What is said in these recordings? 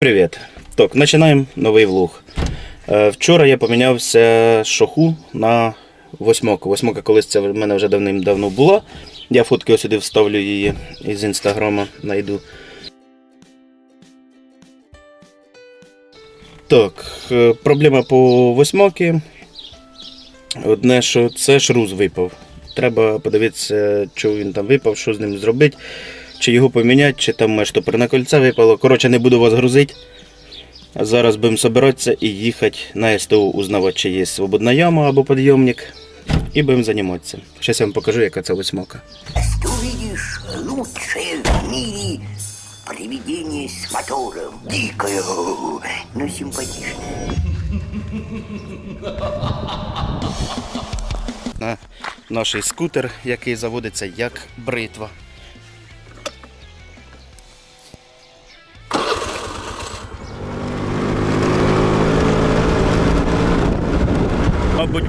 Привіт. Так, починаємо новий влог. Е, Вчора я помінявся шоху на восьмоку. Восьмока колись це в мене вже давним-давно була. Я фотки ось сюди вставлю її із інстаграма знайду. Так, е, проблема по восьмокі. Одне, що це шрус випав. Треба подивитися, що він там випав, що з ним зробити, чи його поміняти, чи там може штопорне кольце випало. Коротше, не буду вас грузити. А Зараз будемо збиратися і їхати на СТО узнавати, чи є свободна яма або підйомник. І будемо займатися. Зараз я вам покажу, яка це восьмока. Ты увидишь лучшее в мире привидение с мотором. Дикое, но симпатичное. На наш скутер, який заводиться як бритва.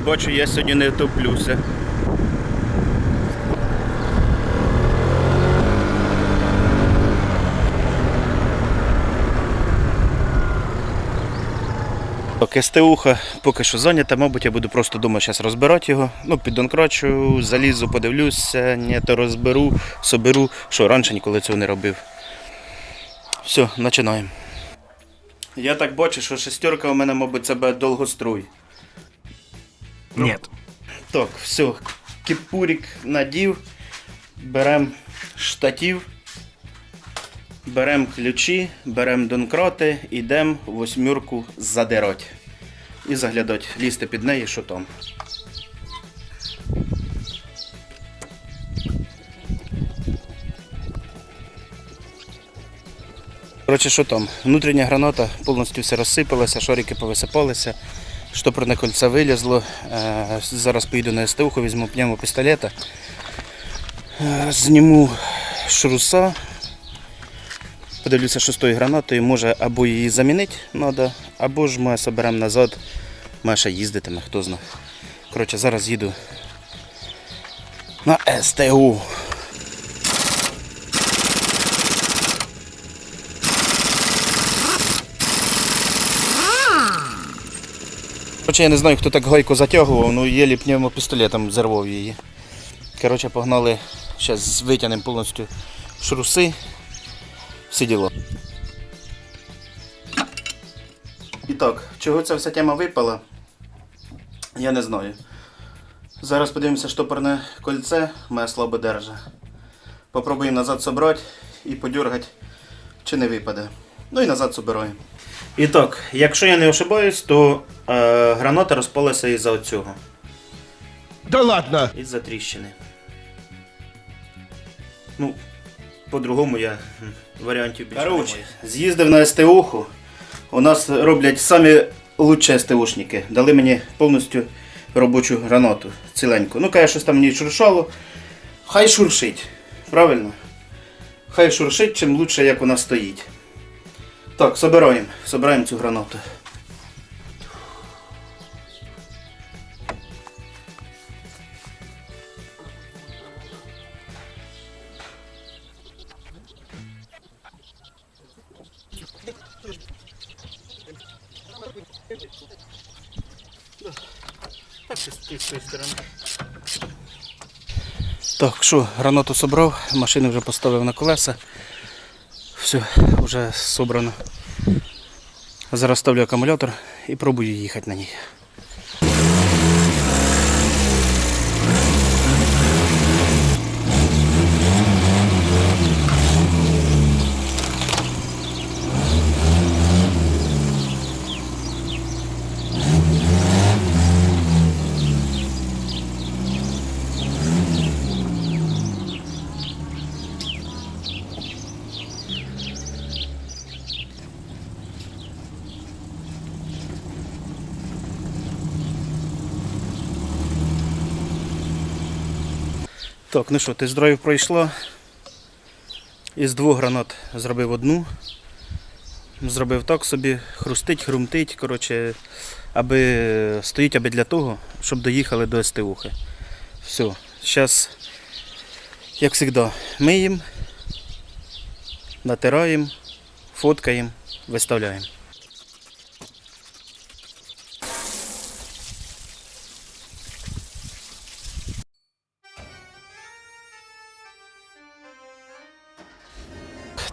Бачу, я сьогодні не топлюся. Так, СТУха поки що зайнята, мабуть, я буду просто вдома зараз розбирати його. Ну, піддонкрачу, залізу, подивлюся, не то розберу, соберу, що раніше ніколи цього не робив. Все, починаємо. Я так бачу, що шестерка у мене, мабуть, це буде довгоструй. Нет. Так, все, кіпурик надів, беремо штатів, беремо ключі, беремо донкрати, йдемо восьмірку задирати. І заглядати, лізти під неї, що там. Коротше, що там? Внутрішня граната повністю все розсипалася, шарики повисипалися, штопорне кольце вилізло. Е, Зараз поїду на СТУ, візьму пневмопістолета, е, зніму шруса, подивлюся, що з тою гранатою, може або її замінити треба, або ж ми соберемо назад, ще їздитиме, хто знає. Коротше, зараз їду на СТУ. Короче, я не знаю, хто так гайку затягував, ну єлі пневмопістолетом зірвав її. Коротше, погнали, зараз витягнемо повністю шруси. Всі діло. І так, чого ця вся тема випала, я не знаю. Зараз подивимося штопорне кольце, моє слабо держа. Попробуємо назад собрати і подергати, чи не випаде. Ну і назад собираємо. І так, якщо я не ошибаюсь, то е, граната розпалася із-за оцього. Да ладно! Із-за тріщини. Ну, по-другому я варіантів більше Короче, з'їздив на СТОху. У нас роблять самі лучші СТОшники. Дали мені повністю робочу гранату ціленьку. Ну, каже, щось там мені шуршало. Хай шуршить. Правильно? Хай шуршить, чим лучше, як вона стоїть. Так, собираємо. Собираємо цю гранату. Так, що, гранату собрав, машину вже поставив на колеса. Все, вже собрано. Зараз ставлю акумулятор і пробую їхати на ній. Так, ну що, тест-драйв пройшло. Із двох гранат зробив одну. Зробив так собі, хрустить, хрумтить, коротше, аби стоїть аби для того, щоб доїхали до СТУхи. Все, зараз, як завжди, миємо, натираємо, фоткаємо виставляємо.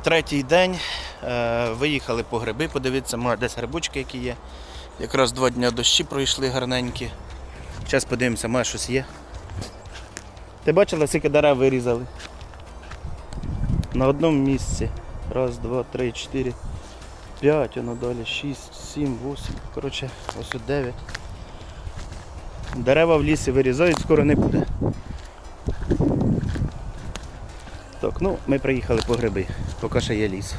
Третій день. Е, Виїхали по гриби, подивитися, може десь грибочки які є. Якраз два дні дощі пройшли гарненькі. Зараз подивимося, може щось є. Ти бачила, скільки дерев вирізали? На одному місці. Раз, два, три, чотири, п'ять, воно далі, шість, сім, вісім. Коротше, ось дев'ять. Дерева в лісі вирізають, скоро не буде. Так, ну ми приїхали по гриби, поки ще є ліс.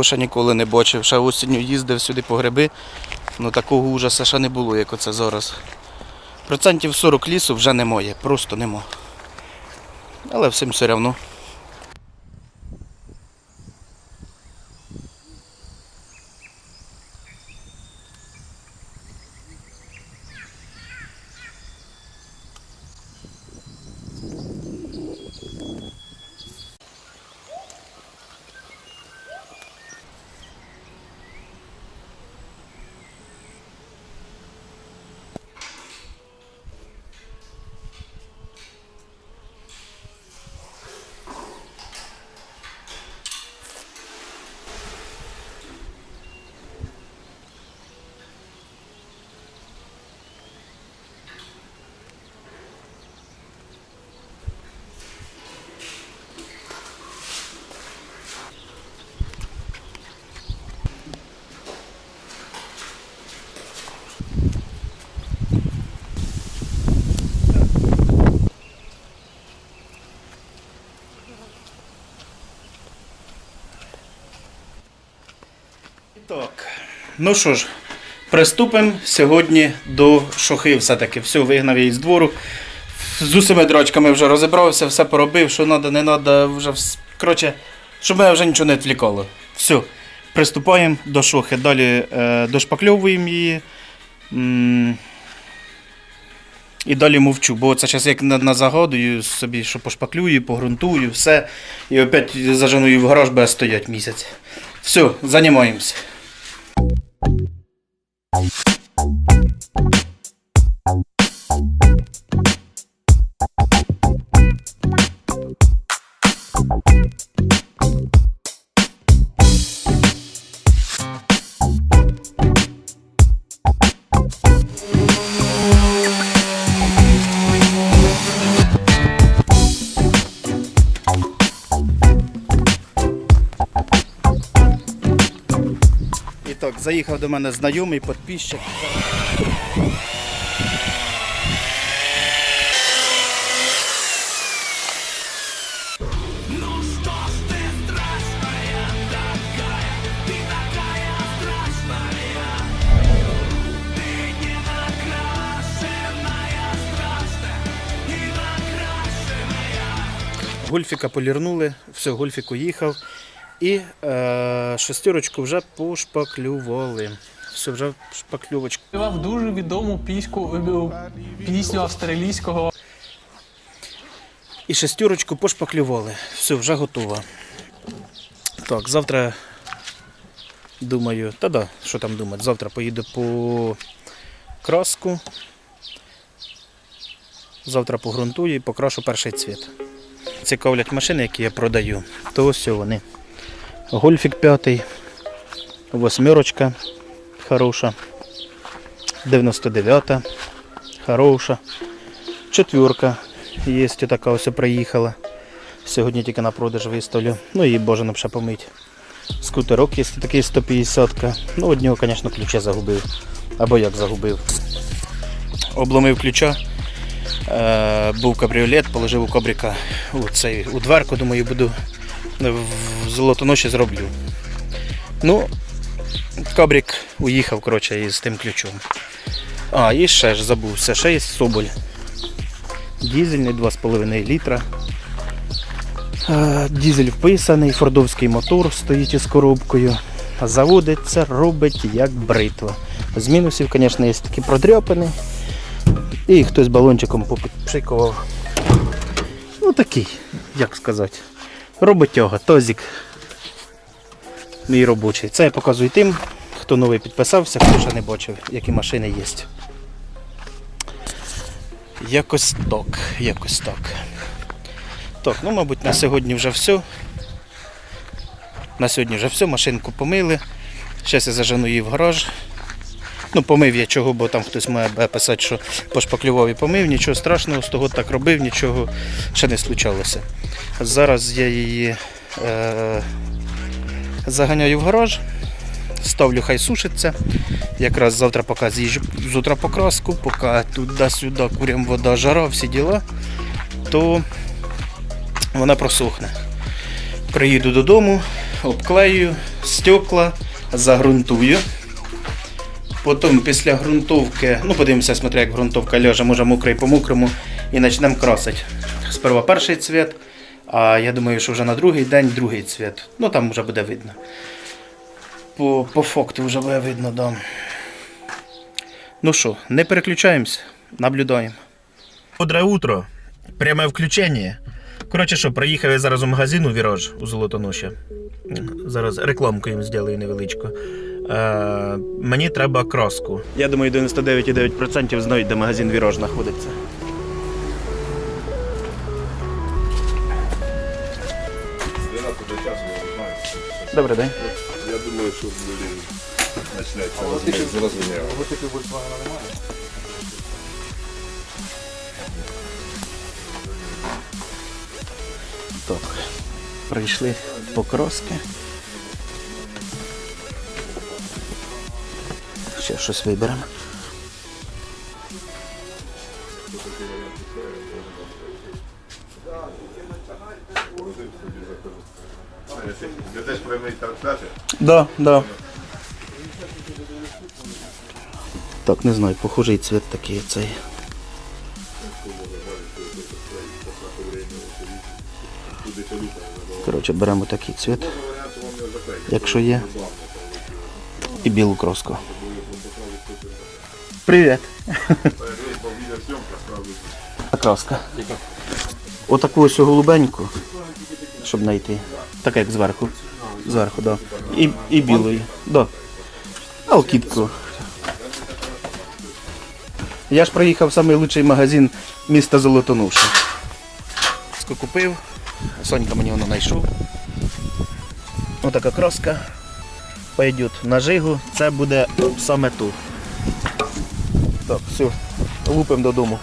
Ще ніколи не бачив, ще осінню їздив сюди по гриби, але такого ужаса ще не було, як оце зараз. Процентів 40 лісу вже немає, просто нема. Але всім все одно. Так. Ну що ж, приступимо сьогодні до шохи все-таки. Все, вигнав я із двору. З усіма дрочками вже розібрався, все поробив, що треба, не треба, вже коротше, щоб мене вже нічого не відвлікало. Все, приступаємо до шохи. Далі е, дошпакльовуємо її. М, І далі мовчу, бо це зараз як на, на загадую собі, що пошпаклюю, погрунтую, все. І опять зажену в гараж, буде стоять місяць. Все, займаємося. І так, заїхав до мене знайомий підписчик. Гольфіка полірнули, все, гольфік уїхав. І е, шестерочку вже пошпаклювали. Все, вже шпаклювочку. Співав дуже відому піську, е, пісню австралійського І шестерочку пошпаклювали. Все, вже готово. Так, завтра думаю, та да, що там думати, завтра поїду по краску. Завтра погрунтую і покрашу перший цвіт. Цікавлять машини, які я продаю, то ось вони. Гольфік п'ятий, восьмерочка хороша, 99-та хороша, четверка є така ось приїхала. Сьогодні тільки на продаж виставлю. Ну і бажано б ще помить. Скутерок є такий 150-ка. Ну, одного, звісно, ключа загубив. Або як загубив. Обломив ключа. Е, був кабріолет, положив у кобрика у, цей, у дверку, думаю, буду в золотоноші зроблю. Ну, кабрик уїхав, коротше, із тим ключом. А, і ще ж забувся, ще є соболь. Дізельний 2,5 літра. Е, Дізель вписаний, фордовський мотор стоїть із коробкою. Заводиться, робить як бритва. З мінусів, звісно, є такі продряпини. І хтось балончиком попшикував. Ну такий, як сказати. Роботяга, тозик. мій робочий. Це я показую тим, хто новий підписався, хто ще не бачив, які машини є. Якось так, якось так. Так, ну, мабуть, на сьогодні вже все. На сьогодні вже все, машинку помили. Зараз я зажену її в гараж. Ну, помив я чого, бо там хтось має писати, що пошпаклював і помив, нічого страшного, з того так робив, нічого ще не случалося. Зараз я її е, заганяю в гараж, ставлю, хай сушиться. Якраз завтра поки з'їжджу з утра покраску, поки туди-сюди курям вода, жара, всі діла, то вона просохне. Приїду додому, обклею стекла, загрунтую. Потім після ґрунтовки, ну подивимося, смотря як ґрунтовка ляже, може мокрий по мокрому, і почнемо красити. Сперва перший цвіт, а я думаю, що вже на другий день другий цвіт. Ну там вже буде видно. По, по факту вже буде видно, да. Ну що, не переключаємось, наблюдаємо. Добре утро. Пряме включення. Коротше що, приїхав я зараз у магазин у Віраж у Золотоноші. Зараз рекламку їм зроблю невеличку. Е, мені треба краску. Я думаю, 99,9% знають, де магазин Віраж знаходиться. Добрий день. Я думаю, що блін, почнеться розмір, зрозуміло. Так, прийшли покроски. Ще щось виберемо. Ви теж прямий? Да, да. Так, не знаю, похожий цвіт такий цей. Коротше, беремо такий цвіт, якщо є. І білу кроску. Привіт. Краска. Отаку ось голубеньку, щоб знайти. Так як зверху. Зверху. Да. І, і білої. Да. Алкітку. Я ж приїхав в найкращий магазин міста Золотонуша. Купив, Сонька мені воно знайшов. Отака краска. Пойдет на жигу, це буде саме тут. Так, все, лупимо додому.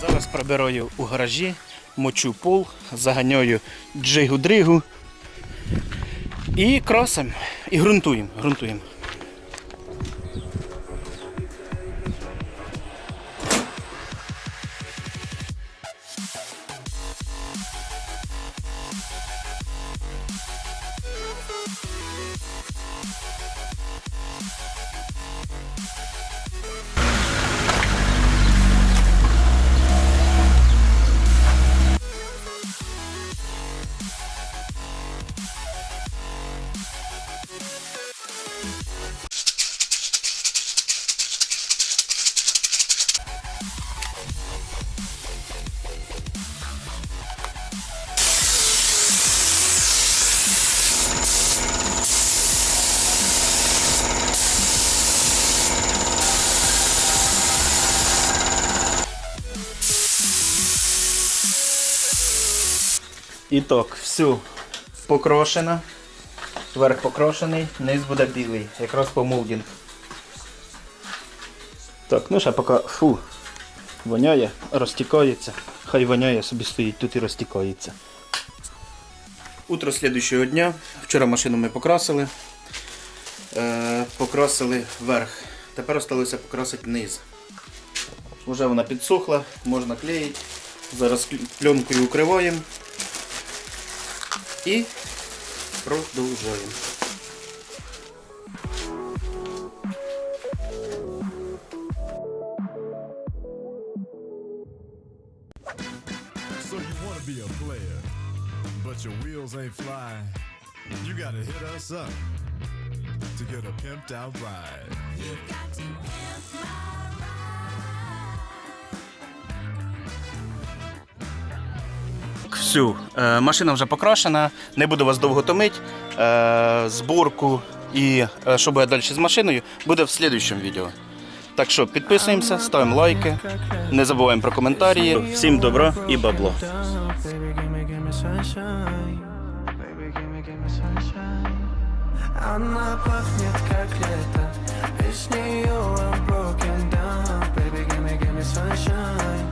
Зараз прибираю у гаражі, мочу пол, заганяю джигу-дригу і красимо, і ґрунтуємо. ґрунтуємо. І так, все покрошено. Верх покрошений, низ буде білий. Якраз по молдінг. Так, ну ще поки фу. Воняє, розтікається. Хай воняє, собі стоїть тут і розтікається. Утро слідуючого дня. Вчора машину ми покрасили. Е, покрасили верх. Тепер залишилося покрасити низ. Уже вона підсохла, можна клеїти. Зараз пленкою укриваємо. І продовжуємо. So you want to be a player, but your wheels ain't flying. You gotta hit us up to get a pimped out ride. всю. Е, машина вже покрашена, не буду вас довго томити. Е, зборку і е, що буде далі з машиною, буде в слідчому відео. Так що підписуємося, ставимо лайки, не забуваємо про коментарі. Всім добро і бабло. Она пахнет как лето Без нее I'm broken down Baby, give me, give me sunshine